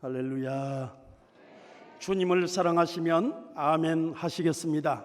할렐루야. 주님을 사랑하시면 아멘 하시겠습니다.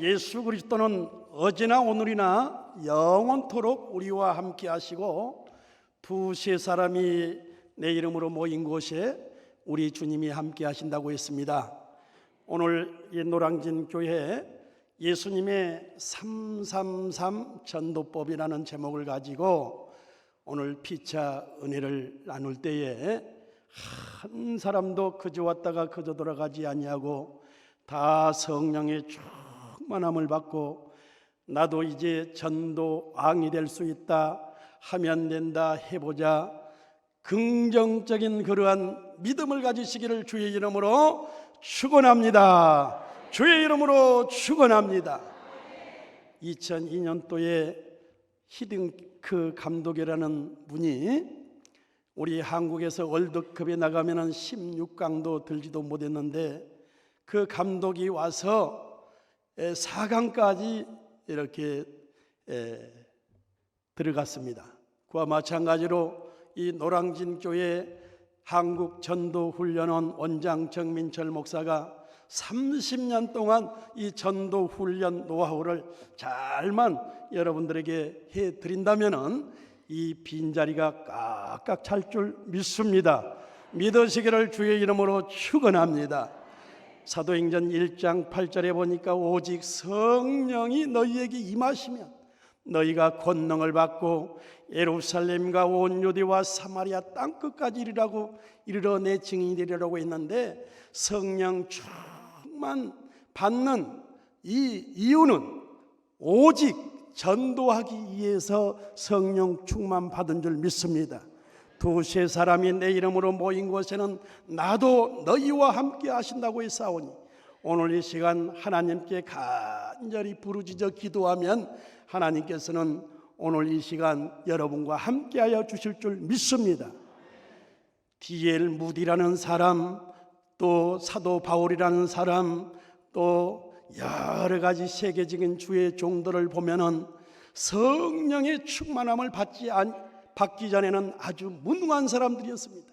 예수 그리스도는 어제나 오늘이나 영원토록 우리와 함께 하시고 두세 사람이 내 이름으로 모인 곳에 우리 주님이 함께 하신다고 했습니다. 오늘 이 노량진 교회 예수님의 333 전도법이라는 제목을 가지고 오늘 피차 은혜를 나눌 때에 한 사람도 그저 왔다가 그저 돌아가지 아니하고 다 성령의 충만함을 받고 나도 이제 전도 왕이 될 수 있다 하면 된다 해보자 긍정적인 그러한 믿음을 가지시기를 주의 이름으로 축원합니다. 주의 이름으로 축원합니다. 2002년도에 히딩크 감독이라는 분이 우리 한국에서 월드컵에 나가면은 16강도 들지도 못했는데 그 감독이 와서 4강까지 이렇게 에, 들어갔습니다. 그와 마찬가지로 이 노량진 교회 한국 전도 훈련원 원장 정민철 목사가 30년 동안 이 전도 훈련 노하우를 잘만 여러분들에게 해 드린다면은 이 빈자리가 깍깍 찰 줄 믿습니다. 믿으시기를 주의 이름으로 축원합니다. 사도행전 1장 8절에 보니까 오직 성령이 너희에게 임하시면 너희가 권능을 받고 예루살렘과 온 유대와 사마리아 땅 끝까지 이르라고 이르러 내 증인이 되리라고 했는데 성령 충만 받는 이 이유는 오직 전도하기 위해서 성령 충만 받은 줄 믿습니다. 두세 사람이 내 이름으로 모인 곳에는 나도 너희와 함께 하신다고 했사오니 오늘 이 시간 하나님께 간절히 부르짖어 기도하면 하나님께서는 오늘 이 시간 여러분과 함께하여 주실 줄 믿습니다. 디엘 무디라는 사람, 또 사도 바울이라는 사람, 또 여러 가지 세계적인 주의 종들을 보면은 성령의 충만함을 받지 않, 받기 전에는 아주 무능한 사람들이었습니다.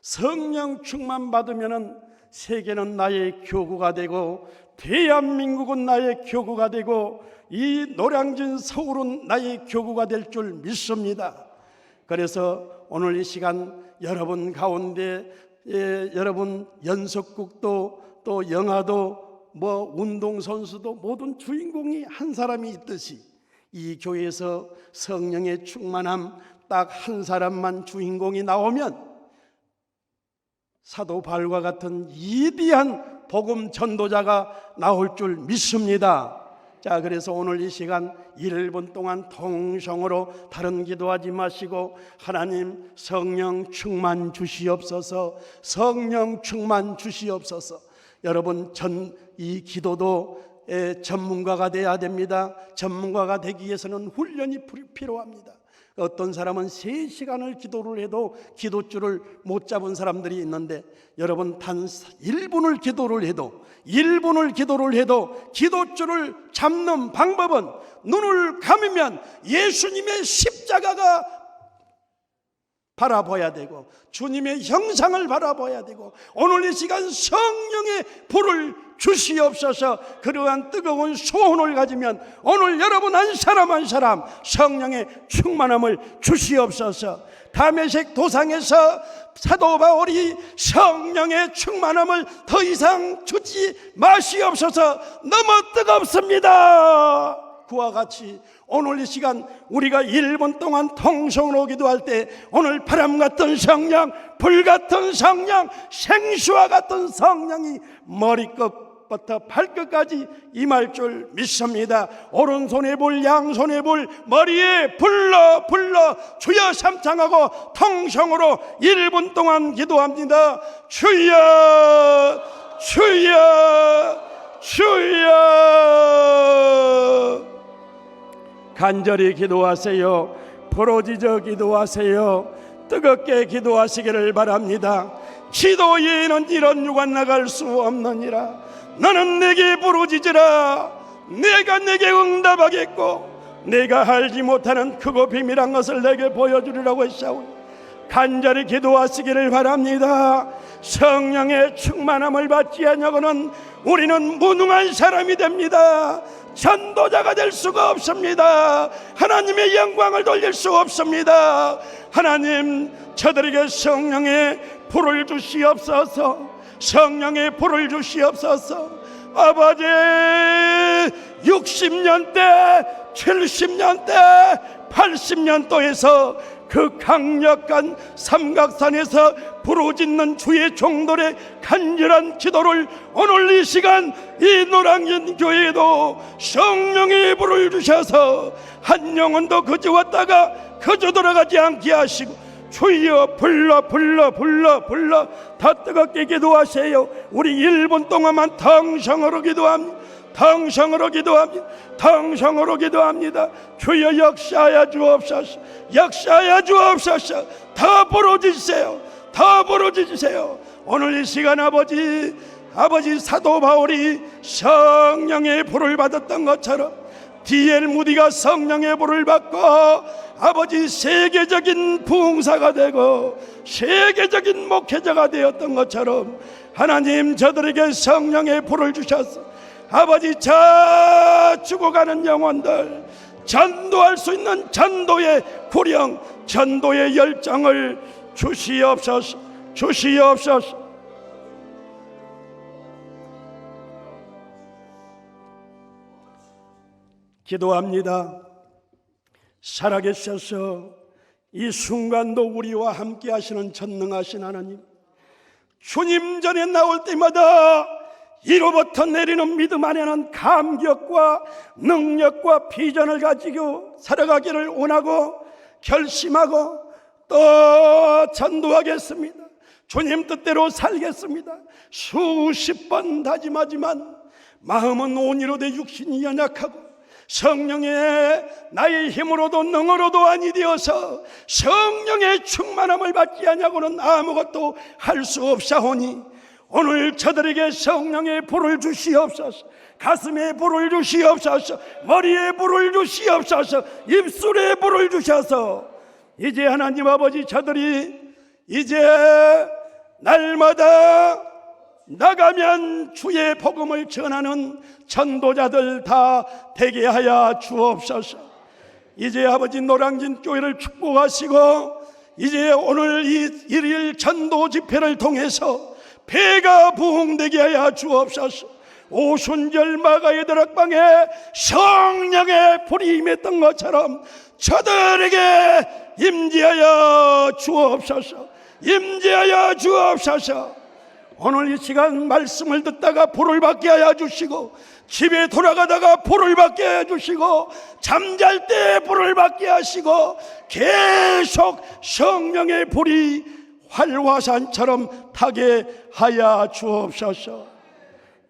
성령 충만 받으면은 세계는 나의 교구가 되고 대한민국은 나의 교구가 되고 이 노량진 서울은 나의 교구가 될 줄 믿습니다. 그래서 오늘 이 시간 여러분 가운데 예, 여러분 연속국도 또 영화도 뭐 운동 선수도 모든 주인공이 한 사람이 있듯이 이 교회에서 성령의 충만함 딱 한 사람만 주인공이 나오면 사도 발과 같은 위대한 복음 전도자가 나올 줄 믿습니다. 자, 그래서 오늘 이 시간 1분 동안 통성으로 다른 기도하지 마시고 하나님 성령 충만 주시옵소서. 성령 충만 주시옵소서. 여러분 전 이 기도도 에, 전문가가 돼야 됩니다. 전문가가 되기 위해서는 훈련이 필요합니다. 어떤 사람은 세시간을 기도를 해도 기도줄을 못 잡은 사람들이 있는데 여러분 단 1분을 기도를 해도 1분을 기도를 해도 기도줄을 잡는 방법은 눈을 감으면 예수님의 십자가가 바라봐야 되고 주님의 형상을 바라봐야 되고 오늘 이 시간 성령의 불을 주시옵소서. 그러한 뜨거운 소원을 가지면 오늘 여러분 한 사람 한 사람 성령의 충만함을 주시옵소서. 다메섹 도상에서 사도 바울이 성령의 충만함을 더 이상 주지 마시옵소서. 너무 뜨겁습니다. 그와 같이 오늘 이 시간 우리가 1분 동안 통성으로 기도할 때 오늘 바람 같은 성령, 불 같은 성령, 생수와 같은 성령이 머리끝 부터 발끝까지 임할 줄 믿습니다. 오른손에 불, 양손에 불, 머리에 불러 불러 주여 삼창하고 통성으로 1분 동안 기도합니다. 주여 주여 주여 간절히 기도하세요. 부러지져 기도하세요. 뜨겁게 기도하시기를 바랍니다. 기도 외에는 이런 유관 나갈 수 없느니라. 너는 내게 부르짖으라. 내가 내게 응답하겠고 내가 알지 못하는 크고 비밀한 것을 내게 보여주리라고 했사오니 간절히 기도하시기를 바랍니다. 성령의 충만함을 받지 않냐고는 우리는 무능한 사람이 됩니다. 전도자가 될 수가 없습니다. 하나님의 영광을 돌릴 수 없습니다. 하나님, 저들에게 성령의 불을 주시옵소서. 성령의 불을 주시옵소서. 아버지, 60년 대, 70년 대, 80년도에서 그 강력한 삼각산에서 부르짖는 주의 종들의 간절한 기도를 오늘 이 시간 이 노량진 교회에도 성령의 불을 주셔서 한 영혼도 그저 왔다가 그저 돌아가지 않게 하시고 주여 불러 불러 불러 불러 더 뜨겁게 기도하세요 우리 1분 동안만 덩성으로 기도합니다 덩성으로 기도합니다. 덩성으로 기도합니다. 주여 역사하여 주옵소서. 역사하여 주옵소서. 더 부러지세요. 더 부러지세요. 오늘 이 시간 아버지 아버지 사도 바울이 성령의 불을 받았던 것처럼 디엘 무디가 성령의 불을 받고 아버지 세계적인 부흥사가 되고 세계적인 목회자가 되었던 것처럼 하나님 저들에게 성령의 불을 주셨어. 아버지 저 죽어가는 영혼들 전도할 수 있는 전도의 구령 전도의 열정을 주시옵소서 주시옵소서. 기도합니다. 살아계셔서 이 순간도 우리와 함께 하시는 전능하신 하나님 주님 전에 나올 때마다 이로부터 내리는 믿음 안에는 감격과 능력과 비전을 가지고 살아가기를 원하고 결심하고 또 전도하겠습니다. 주님 뜻대로 살겠습니다. 수십 번 다짐하지만 마음은 온이로 돼 육신이 연약하고 성령의 나의 힘으로도 능으로도 아니 되어서 성령의 충만함을 받지 아니하고는 아무것도 할 수 없사오니 오늘 저들에게 성령의 불을 주시옵소서 가슴에 불을 주시옵소서 머리에 불을 주시옵소서 입술에 불을 주셔서 이제 하나님 아버지 저들이 이제 날마다 나가면 주의 복음을 전하는 전도자들 다 되게 하여 주옵소서. 이제 아버지 노량진 교회를 축복하시고 이제 오늘 이 일일 전도 집회를 통해서 배가 부흥되게 하여 주옵소서. 오순절 마가의 드락방에 성령의 불이 임했던 것처럼 저들에게 임재하여 주옵소서. 임재하여 주옵소서. 오늘 이 시간 말씀을 듣다가 불을 받게 하여 주시고 집에 돌아가다가 불을 받게 하여 주시고 잠잘 때 불을 받게 하시고 계속 성령의 불이 활화산처럼 타게 하여 주옵소서